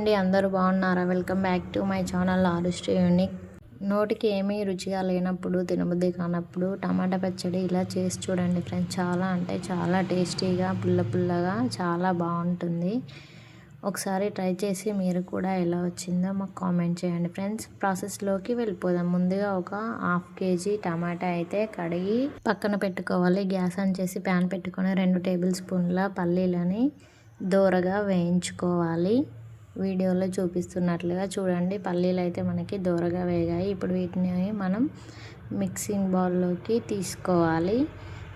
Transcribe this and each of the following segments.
అండి అందరూ బాగున్నారా? Welcome back to my channel ఆరుస్ట్రీ unique. నోటికి ఏమీ రుచిగా లేనప్పుడు తినబుద్ధి కానప్పుడు టమాటా పచ్చడి ఇలా చేసి చూడండి ఫ్రెండ్స్. చాలా అంటే చాలా టేస్టీగా పుల్ల పుల్లగా చాలా బాగుంటుంది. ఒకసారి ట్రై చేసి మీరు కూడా ఎలా వచ్చిందో మాకు కామెంట్ చేయండి ఫ్రెండ్స్. ప్రాసెస్లోకి వెళ్ళిపోదాం. ముందుగా ఒక హాఫ్ కేజీ టమాటా అయితే కడిగి పక్కన పెట్టుకోవాలి. గ్యాస్ ఆన్ చేసి ప్యాన్ పెట్టుకొని రెండు టేబుల్ స్పూన్ల పల్లీలని దోరగా వేయించుకోవాలి. వీడియోలో చూపిస్తున్నట్లుగా చూడండి. పల్లీలు అయితే మనకి దూరగా వేగాయి. ఇప్పుడు వీటిని మనం మిక్సింగ్ బౌల్లోకి తీసుకోవాలి.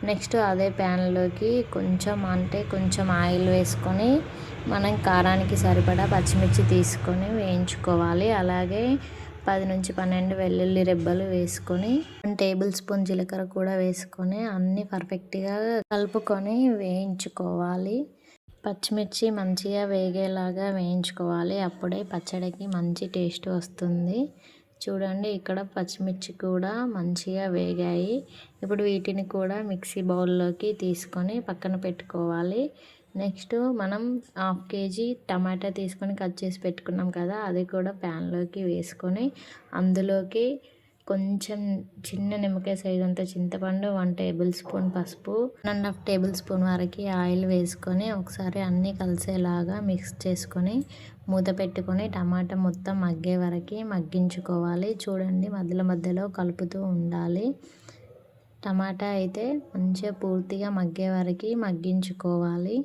నెక్స్ట్ అదే ప్యాన్లోకి కొంచెం అంటే కొంచెం ఆయిల్ వేసుకొని మనం కారానికి సరిపడా పచ్చిమిర్చి తీసుకొని వేయించుకోవాలి. అలాగే పది నుంచి పన్నెండు వెల్లుల్లి రెబ్బలు వేసుకొని వన్ టేబుల్ స్పూన్ జీలకర్ర కూడా వేసుకొని అన్నీ పర్ఫెక్ట్గా కలుపుకొని వేయించుకోవాలి. పచ్చిమిర్చి మంచిగా వేగేలాగా వేయించుకోవాలి. అప్పుడే పచ్చడికి మంచి టేస్ట్ వస్తుంది. చూడండి ఇక్కడ పచ్చిమిర్చి కూడా మంచిగా వేగాయి. ఇప్పుడు వీటిని కూడా మిక్సీ బౌల్లోకి తీసుకొని పక్కన పెట్టుకోవాలి. నెక్స్ట్ మనం హాఫ్ కేజీ టమాటా తీసుకొని కట్ చేసి పెట్టుకున్నాం కదా అది కూడా ప్యాన్లోకి వేసుకొని అందులోకి కొంచెం చిన్న నిమ్మకాయ సైజ్ అంత చింతపండు వన్ టేబుల్ స్పూన్ పసుపు one and half table spoon వరకు ఆయిల్ వేసుకొని ఒకసారి అన్నీ కలిసేలాగా మిక్స్ చేసుకొని మూత పెట్టుకొని టమాటా మొత్తం మగ్గే వరకు మగ్గించుకోవాలి. చూడండి మధ్యలో మధ్యలో కలుపుతూ ఉండాలి. టమాటా అయితే మంచిగా పూర్తిగా మగ్గే వరకు మగ్గించుకోవాలి.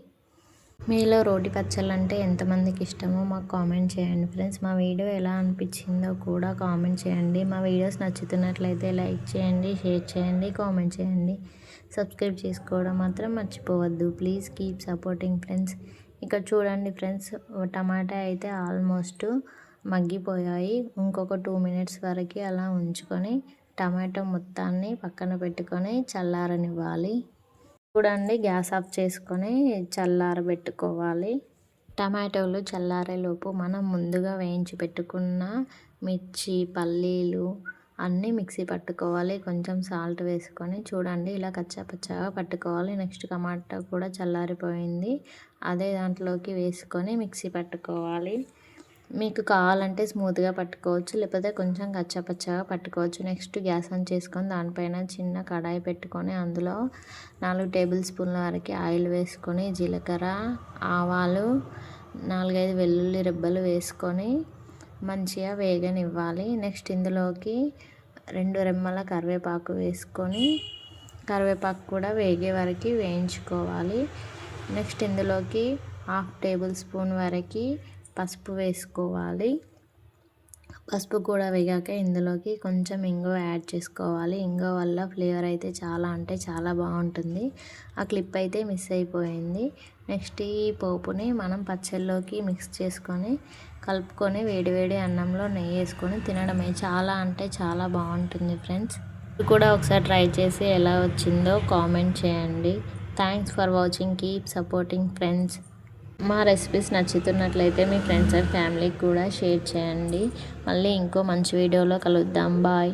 మీలో రోటి పచ్చళ్ళు అంటే ఎంతమందికి ఇష్టమో మాకు కామెంట్ చేయండి. ఫ్రెండ్స్ మా వీడియో ఎలా అనిపించిందో కూడా కామెంట్ చేయండి. మా వీడియోస్ నచ్చుతున్నట్లయితే లైక్ చేయండి షేర్ చేయండి కామెంట్ చేయండి. సబ్స్క్రైబ్ చేసుకోవడం మాత్రం మర్చిపోవద్దు. Please keep supporting friends. ఇక్కడ చూడండి ఫ్రెండ్స్ టమాటా అయితే ఆల్మోస్ట్ మగ్గిపోయాయి. ఇంకొక టూ మినిట్స్ వరకు అలా ఉంచుకొని టమాటో మొత్తాన్ని పక్కన పెట్టుకొని చల్లారనివ్వాలి. చూడండి గ్యాస్ ఆఫ్ చేసుకొని చల్లారబెట్టుకోవాలి. టమాటోలు చల్లారేలోపు మనం ముందుగా వేయించి పెట్టుకున్న మిర్చి పల్లీలు అన్నీ మిక్సీ పట్టుకోవాలి. కొంచెం సాల్ట్ వేసుకొని చూడండి ఇలా కచ్చాపచ్చాగా పట్టుకోవాలి. నెక్స్ట్ టమాటా కూడా చల్లారిపోయింది. అదే దాంట్లోకి వేసుకొని మిక్సీ పట్టుకోవాలి. మీకు కావాలంటే స్మూత్గా పట్టుకోవచ్చు. లేకపోతే కొంచెం కచ్చపచ్చగా పట్టుకోవచ్చు. నెక్స్ట్ గ్యాస్ ఆన్ చేసుకొని దానిపైన చిన్న కడాయి పెట్టుకొని అందులో నాలుగు టేబుల్ స్పూన్ల వరకు ఆయిల్ వేసుకొని జీలకర్ర ఆవాలు నాలుగైదు వెల్లుల్లి రెబ్బలు వేసుకొని మంచిగా వేగనివ్వాలి. నెక్స్ట్ ఇందులోకి రెండు రెమ్మల కరివేపాకు వేసుకొని కరివేపాకు కూడా వేగే వరకు వేయించుకోవాలి. నెక్స్ట్ ఇందులోకి హాఫ్ టేబుల్ స్పూన్ వరకు పసుపు వేసుకోవాలి. పసుపు కూడా వేగాక ఇందులోకి కొంచెం ఇంగో యాడ్ చేసుకోవాలి. ఇంగో వల్ల ఫ్లేవర్ అయితే చాలా అంటే చాలా బాగుంటుంది. ఆ క్లిప్ అయితే మిస్ అయిపోయింది. నెక్స్ట్ ఈ పోపుని మనం పచ్చళ్ళలోకి మిక్స్ చేసుకొని కలుపుకొని వేడివేడి అన్నంలో నెయ్యి వేసుకొని తినడమే. చాలా అంటే చాలా బాగుంటుంది ఫ్రెండ్స్. కూడా ఒకసారి ట్రై చేసి ఎలా వచ్చిందో కామెంట్ చేయండి. Thanks for watching. Keep supporting friends. మా రెసిపీస్ నచ్చుతున్నట్లయితే మీ ఫ్రెండ్స్ అండ్ ఫ్యామిలీకి కూడా షేర్ చేయండి. మళ్ళీ ఇంకో మంచి వీడియోలో కలుద్దాం. బాయ్